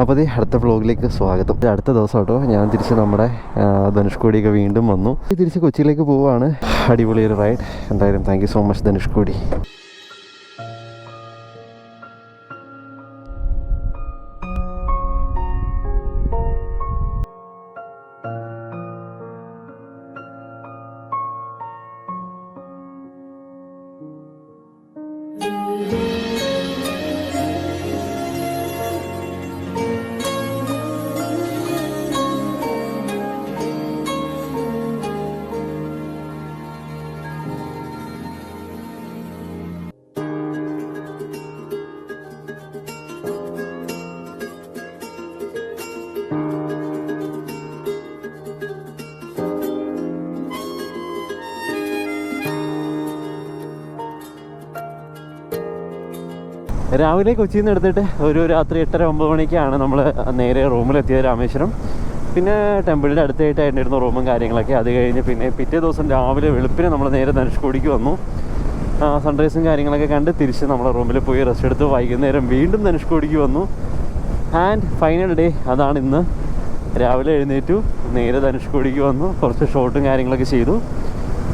അപ്പോൾ ഇത് അടുത്ത വ്ളോഗിലേക്ക് സ്വാഗതം. അടുത്ത ദിവസം കേട്ടോ ഞാൻ തിരിച്ച് നമ്മുടെ ധനുഷ്കോടിയൊക്കെ വീണ്ടും വന്നു. തിരിച്ച് കൊച്ചിയിലേക്ക് പോവുകയാണ് അടിപൊളി ഒരു റൈഡ് എന്തായാലും താങ്ക് സോ മച്ച് ധനുഷ്കോടി. രാവിലെ കൊച്ചിയിൽ നിന്ന് എടുത്തിട്ട് ഒരു രാത്രി എട്ടര ഒമ്പത് മണിക്കാണ് നമ്മൾ നേരെ റൂമിലെത്തിയത് രാമേശ്വരം. പിന്നെ ടെമ്പിളിന്റെ അടുത്തായിട്ടായിരുന്നു റൂമും കാര്യങ്ങളൊക്കെ. അത് കഴിഞ്ഞ് പിന്നെ പിറ്റേ ദിവസം രാവിലെ വെളുപ്പിന് നമ്മൾ നേരെ ധനുഷ്കോടിക്ക് വന്നു. സൺറൈസും കാര്യങ്ങളൊക്കെ കണ്ട് തിരിച്ച് നമ്മളെ റൂമിൽ പോയി റെസ്റ്റ് എടുത്ത് വൈകുന്നേരം വീണ്ടും ധനുഷ്കോടിക്ക് വന്നു. ആൻഡ് ഫൈനൽ ഡേ അതാണ് ഇന്ന്. രാവിലെ എഴുന്നേറ്റു നേരെ ധനുഷ്കോടിക്ക് വന്നു. കുറച്ച് ഷോട്ടും കാര്യങ്ങളൊക്കെ ചെയ്തു.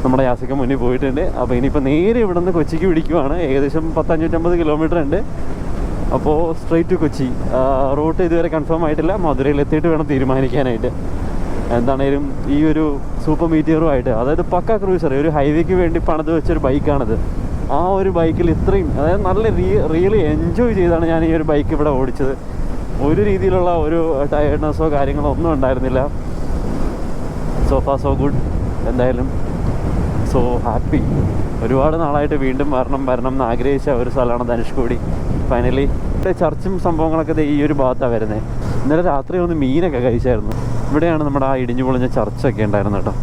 നമ്മുടെ യാസിക്ക മുന്നിൽ പോയിട്ടുണ്ട്. അപ്പോൾ ഇനിയിപ്പോൾ നേരെ ഇവിടെ നിന്ന് കൊച്ചിക്ക് പിടിക്കുവാണ്. ഏകദേശം പത്തഞ്ഞൂറ്റമ്പത് കിലോമീറ്റർ ഉണ്ട്. അപ്പോൾ സ്ട്രെയിറ്റ് ടു കൊച്ചി. റൂട്ട് ഇതുവരെ കൺഫേം ആയിട്ടില്ല. മധുരയിൽ എത്തിയിട്ട് വേണം തീരുമാനിക്കാനായിട്ട്. എന്താണേലും ഈ ഒരു സൂപ്പർ മീറ്റിയറുമായിട്ട് അതായത് പക്ക ക്രൂസർ ഒരു ഹൈവേക്ക് വേണ്ടി പണിത് വെച്ചൊരു ബൈക്കാണത് ആ ഒരു ബൈക്കിൽ ഇത്രയും അതായത് നല്ല റീ റിയലി എൻജോയ് ചെയ്താണ് ഞാൻ ഈ ഒരു ബൈക്ക് ഇവിടെ ഓടിച്ചത്. ഒരു രീതിയിലുള്ള ഒരു ടയർഡ്നെസ്സോ കാര്യങ്ങളോ ഒന്നും ഉണ്ടായിരുന്നില്ല. ഫാ സോ ഗുഡ് എന്തായാലും സോ ഹാപ്പി ഒരുപാട് നാളായിട്ട് വീണ്ടും വരണം വരണം എന്ന് ആഗ്രഹിച്ച ഒരു സ്ഥലമാണ് ധനുഷ്കോടി. ഫൈനലി ചർച്ചും സംഭവങ്ങളൊക്കെ ഈ ഒരു ഭാഗത്താണ് വരുന്നത് ഇന്നലെ രാത്രി ഒന്ന് മീനൊക്കെ കഴിച്ചായിരുന്നു. ഇവിടെയാണ് നമ്മുടെ ആ ഇടിഞ്ഞു പൊളിഞ്ഞ ചർച്ചൊക്കെ ഉണ്ടായിരുന്നു കേട്ടോ.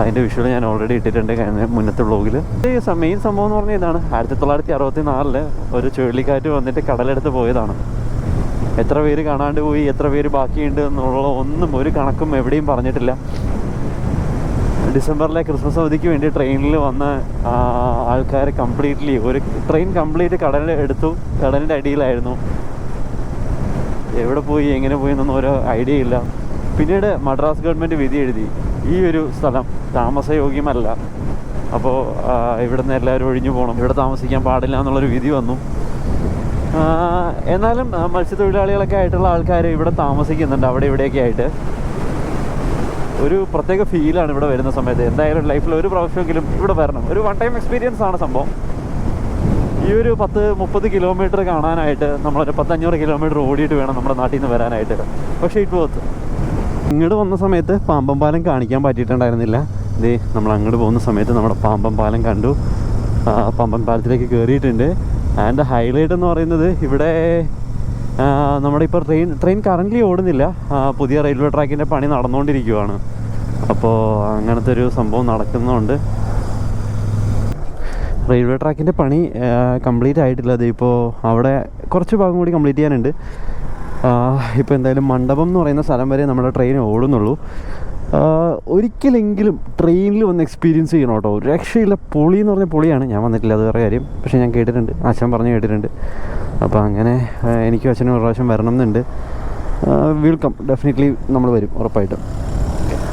അതിന്റെ വിഷ്വൽ ഞാൻ ഓൾറെഡി ഇട്ടിട്ടുണ്ട് മുന്നത്തെ വ്ളോഗിൽ മെയിൻ സംഭവം എന്ന് പറഞ്ഞാൽ ഇതാണ്. ആയിരത്തി തൊള്ളായിരത്തി അറുപത്തി നാലിൽ ഒരു ചുഴലിക്കാറ്റ് വന്നിട്ട് കടലെടുത്ത് പോയതാണ്. എത്ര പേര് കാണാണ്ട് പോയി എത്ര പേര് ബാക്കിയുണ്ട് എന്നുള്ള ഒന്നും ഒരു കണക്കും എവിടെയും പറഞ്ഞിട്ടില്ല. ഡിസംബറിലെ ക്രിസ്മസ് അവധിക്ക് വേണ്ടി ട്രെയിനിൽ വന്ന ആൾക്കാർ കംപ്ലീറ്റ്ലി ഒരു ട്രെയിൻ കംപ്ലീറ്റ് കടലിൽ എടുത്തു കടലിന്റെ അടിയിലായിരുന്നു. എവിടെ പോയി എങ്ങനെ പോയി എന്നൊന്നും ഒരു ഐഡിയ ഇല്ല. പിന്നീട് മദ്രാസ് ഗവൺമെന്റ് വിധി എഴുതി. ഈ ഒരു സ്ഥലം താമസയോഗ്യമല്ല അപ്പോൾ ഇവിടെ നിന്ന് എല്ലാവരും ഒഴിഞ്ഞു പോകണം ഇവിടെ താമസിക്കാൻ പാടില്ല എന്നുള്ളൊരു വിധി വന്നു. എന്നാലും മത്സ്യത്തൊഴിലാളികളൊക്കെ ആയിട്ടുള്ള ആൾക്കാർ ഇവിടെ താമസിക്കുന്നുണ്ട് അവിടെ ഇവിടെയൊക്കെ ആയിട്ട്. ഒരു പ്രത്യേക ഫീലാണ് ഇവിടെ വരുന്ന സമയത്ത്. എന്തായാലും ലൈഫിൽ ഒരു പ്രാവശ്യമെങ്കിലും ഇവിടെ വരണം. ഒരു വൺ ടൈം എക്സ്പീരിയൻസ് ആണ് സംഭവം. ഈ ഒരു പത്ത് മുപ്പത് കിലോമീറ്റർ കാണാനായിട്ട് നമ്മളൊരു പത്തഞ്ഞൂറ് കിലോമീറ്റർ ഓടിയിട്ട് വേണം നമ്മുടെ നാട്ടിൽ നിന്ന് വരാനായിട്ട്. പക്ഷേ ഇട്ട് പോത്ത് ഇങ്ങോട്ട് വന്ന സമയത്ത് പാമ്പം പാലം കാണിക്കാൻ പറ്റിയിട്ടുണ്ടായിരുന്നില്ല. ഇതേ നമ്മൾ അങ്ങോട്ട് പോകുന്ന സമയത്ത് നമ്മുടെ പാമ്പം പാലം കണ്ടു. പാമ്പൻ പാലത്തിലേക്ക് കയറിയിട്ടുണ്ട് ആൻഡ് ഹൈലൈറ്റ് എന്ന് പറയുന്നത് ഇവിടെ നമ്മുടെ ഇപ്പോൾ ട്രെയിൻ ട്രെയിൻ കറന്റ്ലി ഓടുന്നില്ല. പുതിയ റെയിൽവേ ട്രാക്കിന്റെ പണി നടന്നുകൊണ്ടിരിക്കുകയാണ് അപ്പോൾ അങ്ങനത്തെ ഒരു സംഭവം നടക്കുന്നുണ്ട്. റെയിൽവേ ട്രാക്കിന്റെ പണി കംപ്ലീറ്റ് ആയിട്ടില്ല. അത് ഇപ്പോൾ അവിടെ കുറച്ച് ഭാഗം കൂടി കംപ്ലീറ്റ് ചെയ്യാനുണ്ട്. ഇപ്പോൾ എന്തായാലും മണ്ഡപം എന്ന് പറയുന്ന സ്ഥലം വരെ നമ്മുടെ ട്രെയിൻ ഓടുന്നുള്ളൂ. ഒരിക്കലെങ്കിലും ട്രെയിനിൽ വന്ന് എക്സ്പീരിയൻസ് ചെയ്യണം കേട്ടോ. രക്ഷയില്ല. പൊളി എന്ന് പറഞ്ഞ പൊളിയാണ്. ഞാൻ വന്നിട്ടില്ല അത് വേറെ കാര്യം. പക്ഷേ ഞാൻ കേട്ടിട്ടുണ്ട്. അച്ഛൻ പറഞ്ഞ് കേട്ടിട്ടുണ്ട്. അപ്പോൾ അങ്ങനെ എനിക്ക് അച്ഛനും ഒരു പ്രാവശ്യം വരണം എന്നുണ്ട് വെൽക്കം ഡെഫിനറ്റ്ലി നമ്മൾ വരും ഉറപ്പായിട്ടും.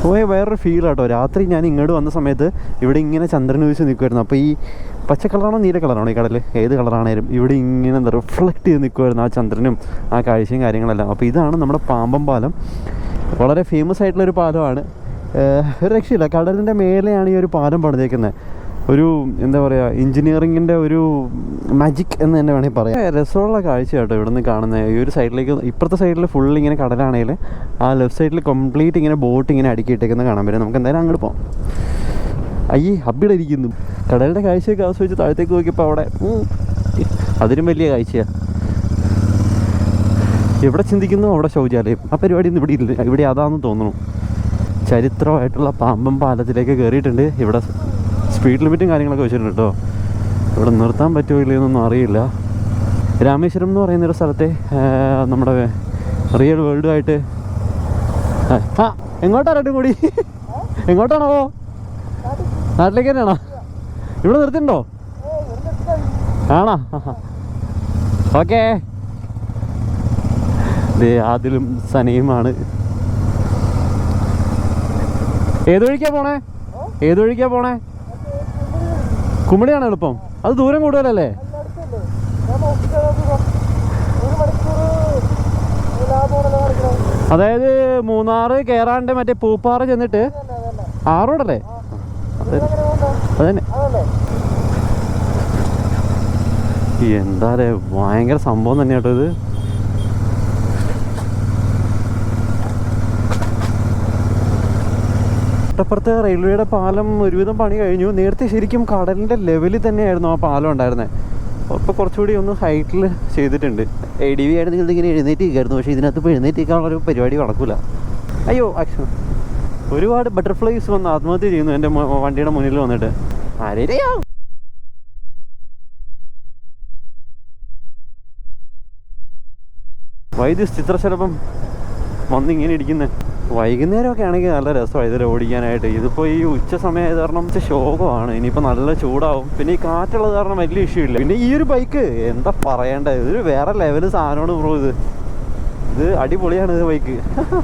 പോയ വേറൊരു ഫീൽ ആട്ടോ. രാത്രി ഞാൻ ഇങ്ങോട്ട് വന്ന സമയത്ത് ഇവിടെ ഇങ്ങനെ ചന്ദ്രൻ വീശി നിൽക്കുമായിരുന്നു അപ്പോൾ ഈ പച്ച കളറാണോ നീല കളറാണോ ഈ കടൽ ഏത് കളറാണേലും ഇവിടെ ഇങ്ങനെ എന്താ റിഫ്ലക്റ്റ് ചെയ്ത് നിൽക്കുമായിരുന്നു ആ ചന്ദ്രനും ആ കാഴ്ചയും കാര്യങ്ങളെല്ലാം. അപ്പോൾ ഇതാണ് നമ്മുടെ പാമ്പം പാലം. വളരെ ഫേമസ് ആയിട്ടുള്ളൊരു പാലമാണ്. ഒരു രക്ഷയില്ല. കടലിന്റെ മേലെയാണ് ഈ ഒരു പാലം പണിതേക്കുന്നത് ഒരു എന്താ പറയുക എഞ്ചിനീയറിങ്ങിന്റെ ഒരു മാജിക് എന്ന് തന്നെ വേണമെങ്കിൽ പറയാം. രസമുള്ള കാഴ്ച കേട്ടോ ഇവിടെ നിന്ന് കാണുന്നത് ഈ ഒരു സൈഡിലേക്ക് ഇപ്പുറത്തെ സൈഡിൽ ഫുൾ ഇങ്ങനെ കടലാണെങ്കിൽ ആ ലെഫ്റ്റ് സൈഡിൽ കംപ്ലീറ്റ് ഇങ്ങനെ ബോട്ട് ഇങ്ങനെ അടുക്കിയിട്ടേക്കുന്നത് കാണാൻ പറ്റും. നമുക്ക് എന്തായാലും അങ്ങോട്ട് പോകാം അയ്യേ ഹബ്ബിടെ ഇരിക്കുന്നു. കടലിന്റെ കാഴ്ചയൊക്കെ ആസ്വദിച്ച് താഴത്തേക്ക് നോക്കിയപ്പോൾ അവിടെ അതിനും വലിയ കാഴ്ചയാണ് എവിടെ ചിന്തിക്കുന്നു? അവിടെ ശൗചാലയം. ആ പരിപാടി ഒന്നും ഇവിടെ ഇല്ല. ഇവിടെ അതാണെന്ന് തോന്നുന്നു. ചരിത്രമായിട്ടുള്ള പാമ്പം പാലത്തിലേക്ക് കയറിയിട്ടുണ്ട് ഇവിടെ സ്പീഡ് ലിമിറ്റും കാര്യങ്ങളൊക്കെ വെച്ചിട്ടുണ്ട് കേട്ടോ. ഇവിടെ നിർത്താൻ പറ്റുമോ ഇല്ലയോ എന്നൊന്നും അറിയില്ല. രാമേശ്വരം എന്ന് പറയുന്ന ഒരു സ്ഥലത്തെ നമ്മുടെ റിയൽ വേൾഡുമായിട്ട് ആ എങ്ങോട്ടാ രണ്ടും കൂടി? എങ്ങോട്ടാണോ? നാട്ടിലേക്ക് തന്നെയാണോ? ഇവിടെ നിർത്തിണ്ടോ? ആണോ? ഓക്കേ. ആദിലും സനയുമാണ്. ഏത് വഴിക്കാ പോണേ? ഏത് വഴിക്കാ പോണേ? കുമളിയാണ് എളുപ്പം. അത് ദൂരം കൂടുതലല്ലേ? അതായത് മൂന്നാറ് കേറാണ്ട് മറ്റേ പൂപ്പാറ ചെന്നിട്ട് ആ റോഡല്ലേ അതന്നെ. എന്താ ഭയങ്കര സംഭവം തന്നെ കേട്ടോ ഇത്. തൊട്ടപ്പുറത്തെ റെയിൽവേയുടെ പാലം ഒരുവിധം പണി കഴിഞ്ഞു. നേരത്തെ ശരിക്കും കടലിന്റെ ലെവലിൽ തന്നെയായിരുന്നു ആ പാലം ഉണ്ടായിരുന്നത് ഇപ്പോൾ കുറച്ചുകൂടി ഒന്ന് ഹൈറ്റിൽ ചെയ്തിട്ടുണ്ട്. എ ഡി വി ആയിരുന്നെങ്കിൽ ഇങ്ങനെ എഴുന്നേറ്റിരിക്കായിരുന്നു. പക്ഷേ ഇതിനകത്ത് ഇപ്പോൾ എഴുന്നേറ്റിരിക്കാനുള്ള ഒരു പരിപാടി നടക്കില്ല അയ്യോ ആക്ഷൻ ഒരുപാട് ബട്ടർഫ്ലൈസ് വന്ന് ആത്മഹത്യ ചെയ്യുന്നു എന്റെ വണ്ടിയുടെ മുന്നിൽ വന്നിട്ട്. ആരെയാ? വൈദ്യുസ് ചിത്രശലഭം വന്നിങ്ങനെ ഇരിക്കുന്നത് വൈകുന്നേരമൊക്കെ ആണെങ്കിൽ നല്ല രസമാണ് ഇതിൽ ഓടിക്കാനായിട്ട്. ഇതിപ്പോൾ ഈ ഉച്ച സമയമായത് കാരണം ഉച്ച ശോകമാണ്. ഇനിയിപ്പോൾ നല്ല ചൂടാവും. പിന്നെ ഈ കാറ്റുള്ളത് കാരണം വലിയ ഇഷ്യൂ ഇല്ല. പിന്നെ ഈ ഒരു ബൈക്ക് എന്താ പറയേണ്ടത് ഇതൊരു വേറെ ലെവൽ സാധനമാണ് ബ്രോ ഇത്. ഇത് അടിപൊളിയാണ് ഇത് ബൈക്ക്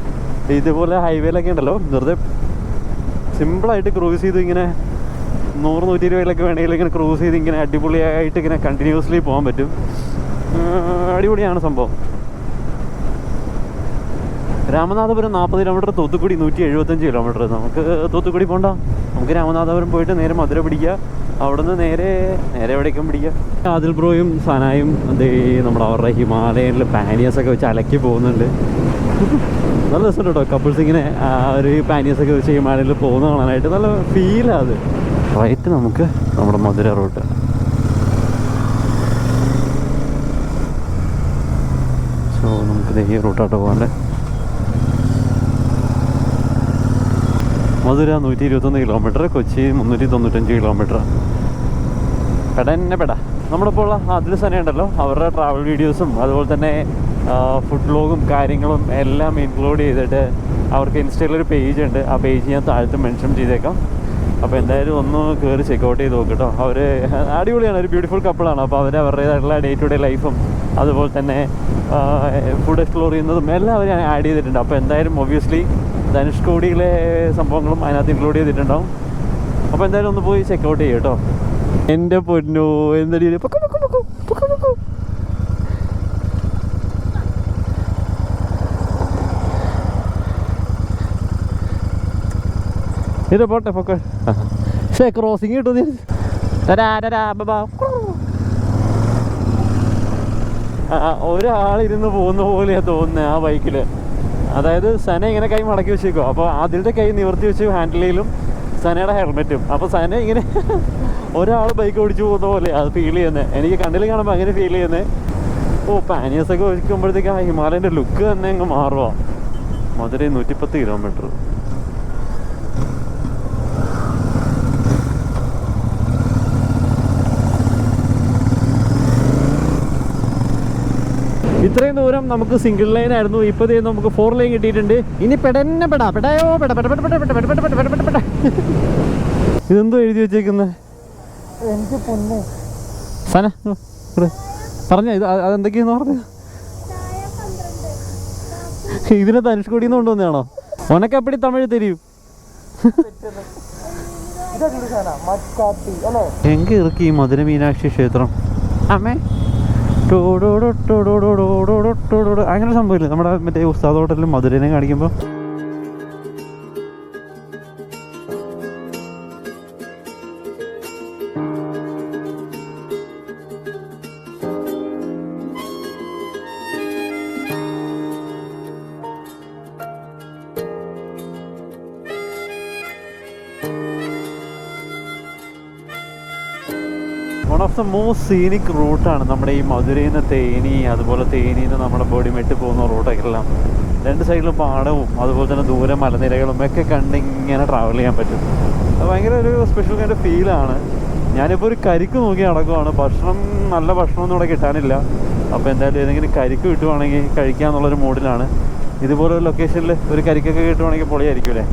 ഇതുപോലെ ഹൈവേയിലൊക്കെ ഉണ്ടല്ലോ. വെറുതെ സിമ്പിളായിട്ട് ക്രൂസ് ചെയ്ത് ഇങ്ങനെ നൂറ് നൂറ്റി ഇരുപതിലൊക്കെ വേണമെങ്കിൽ ഇങ്ങനെ ക്രൂസ് ചെയ്ത് ഇങ്ങനെ അടിപൊളിയായിട്ട് ഇങ്ങനെ കണ്ടിന്യൂസ്ലി പോകാൻ പറ്റും. അടിപൊളിയാണ് സംഭവം. രാമനാഥപുരം നാൽപ്പത് കിലോമീറ്റർ തൂത്തുക്കുടി നൂറ്റി എഴുപത്തഞ്ച് കിലോമീറ്റർ നമുക്ക് തൂത്തുക്കുടി പോണ്ട. നമുക്ക് രാമനാഥപുരം പോയിട്ട് നേരെ മധുര പിടിക്കുക. അവിടുന്ന് നേരെ നേരെ എവിടേക്കും പിടിക്കുക. ആദിൽ ബ്രോയും സനായും അതേ നമ്മുടെ അവരുടെ ഹിമാലയനിൽ പാനിയസ് ഒക്കെ വെച്ച് അലക്കി പോകുന്നുണ്ട്. നല്ല രസമുണ്ട് കേട്ടോ കപ്പിൾസ് ഇങ്ങനെ ആ ഒരു പാനിയസ് ഒക്കെ വെച്ച് ഹിമാലയനിൽ പോകുന്ന കാണാനായിട്ട്. നല്ല ഫീലാണ് അത്. റൈറ്റ് നമുക്ക് നമ്മുടെ മധുര റൂട്ട് സോ നമുക്ക് ഈ റൂട്ടായിട്ട് പോകണ്ടേ. മധുര നൂറ്റി ഇരുപത്തൊന്ന് കിലോമീറ്റർ കൊച്ചി മുന്നൂറ്റി തൊണ്ണൂറ്റഞ്ച് കിലോമീറ്റർ പെട തന്നെ പെട. നമ്മളിപ്പോൾ ഉള്ള അതിൽ തന്നെ ഉണ്ടല്ലോ അവരുടെ ട്രാവൽ വീഡിയോസും അതുപോലെ തന്നെ ഫുഡ് വ്ലോഗും കാര്യങ്ങളും എല്ലാം ഇൻക്ലൂഡ് ചെയ്തിട്ട് അവർക്ക് ഇൻസ്റ്റയിലൊരു പേജ് ഉണ്ട്. ആ പേജ് ഞാൻ താഴത്ത് മെൻഷൻ ചെയ്തേക്കാം. അപ്പോൾ എന്തായാലും ഒന്ന് കയറി ചെക്കൗട്ട് ചെയ്ത് നോക്ക് കേട്ടോ അവർ അടിപൊളിയാണ്. ഒരു ബ്യൂട്ടിഫുൾ കപ്പിളാണ് അപ്പോൾ അവർ അവരുടേതായിട്ടുള്ള ഡേ ടു ഡേ ലൈഫും അതുപോലെ തന്നെ ഫുഡ് എക്സ്പ്ലോർ ചെയ്യുന്നതും എല്ലാം അവർ ആഡ് ചെയ്തിട്ടുണ്ട്. അപ്പോൾ എന്തായാലും ഒബ്വിയസ്ലി ധനുഷ്കോടിയിലെ സംഭവങ്ങളും അതിനകത്ത് ഇൻക്ലൂഡ് ചെയ്തിട്ടുണ്ടാവും. അപ്പോൾ എന്തായാലും ഒന്ന് പോയി ചെക്കൗട്ട് ചെയ്യും കേട്ടോ. എന്റെ പൊന്നു എന്തടി ഇത് പോട്ടെ പൊക്കെ. പക്ഷേ ക്രോസിങ് കിട്ടും ഒരാളിരുന്ന് പോകുന്ന പോലെയാ തോന്നുന്നത് ആ ബൈക്കിൽ അതായത് സന ഇങ്ങനെ കൈ മടക്കി വെച്ചേക്കോ അപ്പോൾ അതിന്റെ കൈ നിവർത്തി വെച്ച് ഹാൻഡിലും സനയുടെ ഹെൽമെറ്റും അപ്പോൾ സന ഇങ്ങനെ ഒരാൾ ബൈക്ക് ഓടിച്ചു പോകുന്ന പോലെ അത് ഫീൽ ചെയ്യുന്നത് എനിക്ക് കണ്ണിൽ കാണുമ്പോൾ അങ്ങനെ ഫീൽ ചെയ്യുന്നത് ഓ പാനിയസ് ഒക്കെ ഒഴിക്കുമ്പോഴത്തേക്ക് ആ ഹിമാലയന്റെ ലുക്ക് തന്നെ അങ്ങ് മാറുക മധുരൈ നൂറ്റിപ്പത്ത് കിലോമീറ്റർ ഇത്രയും ദൂരം നമുക്ക് സിംഗിൾ ലൈൻ ആയിരുന്നു. ഇപ്പോൾ ദേ നമുക്ക് ഫോർ ലൈൻ കിട്ടിയിട്ടുണ്ട്. ഇനി പെടന്നെ പെടാ. പെടായോ? പെട പെട പെട പെട പെട പെട പെട പെട പെട പെട. ഇതെന്തോ എഴുതി വെച്ചേക്കുന്നത് എനിക്ക് പൊന്നെ. സന പറഞ്ഞ ഇത് അത് അതെന്തൊക്കെയാന്ന് പറഞ്ഞു. ഇതിനെ ധനുഷ്കോടിയിൽ നിന്ന് കൊണ്ടുവന്നതാണോ? എപ്പടി തമിഴ് തരും എങ്കിൽ ഇറക്കി ഈ മധുര മീനാക്ഷി ക്ഷേത്രം. അമ്മേ അങ്ങനെ സംഭവമില്ല നമ്മുടെ മറ്റേ ഉസ്താദ് ഹോട്ടലിൽ മധുരനെ കാണിക്കുമ്പോൾ ഓഫ് ദ മോസ്റ്റ് സീനിക് റൂട്ടാണ് നമ്മുടെ ഈ മധുരയിൽ നിന്ന് തേനി അതുപോലെ തേനിയിൽ നിന്ന് നമ്മുടെ ബോഡിമെട്ട് പോകുന്ന റൂട്ടൊക്കെ എല്ലാം. രണ്ട് സൈഡിലും പാടവും അതുപോലെ തന്നെ ദൂരെ മലനിരകളും ഒക്കെ കണ്ട് ഇങ്ങനെ ട്രാവൽ ചെയ്യാൻ പറ്റും. അത് ഭയങ്കര ഒരു സ്പെഷ്യൽ കൈൻഡ് ഫീലാണ് ഞാനിപ്പോൾ ഒരു കരിക്ക് നോക്കി നടക്കുവാണ്. ഭക്ഷണം നല്ല ഭക്ഷണമൊന്നും ഇവിടെ കിട്ടാനില്ല. അപ്പോൾ എന്തായാലും ഏതെങ്കിലും കരിക്ക് കിട്ടുവാണെങ്കിൽ കഴിക്കാമെന്നുള്ളൊരു മൂഡിലാണ് ഇതുപോലെ ഒരു ലൊക്കേഷനിൽ ഒരു കരിക്കൊക്കെ കിട്ടുവാണെങ്കിൽ പൊളിയായിരിക്കും അല്ലേ?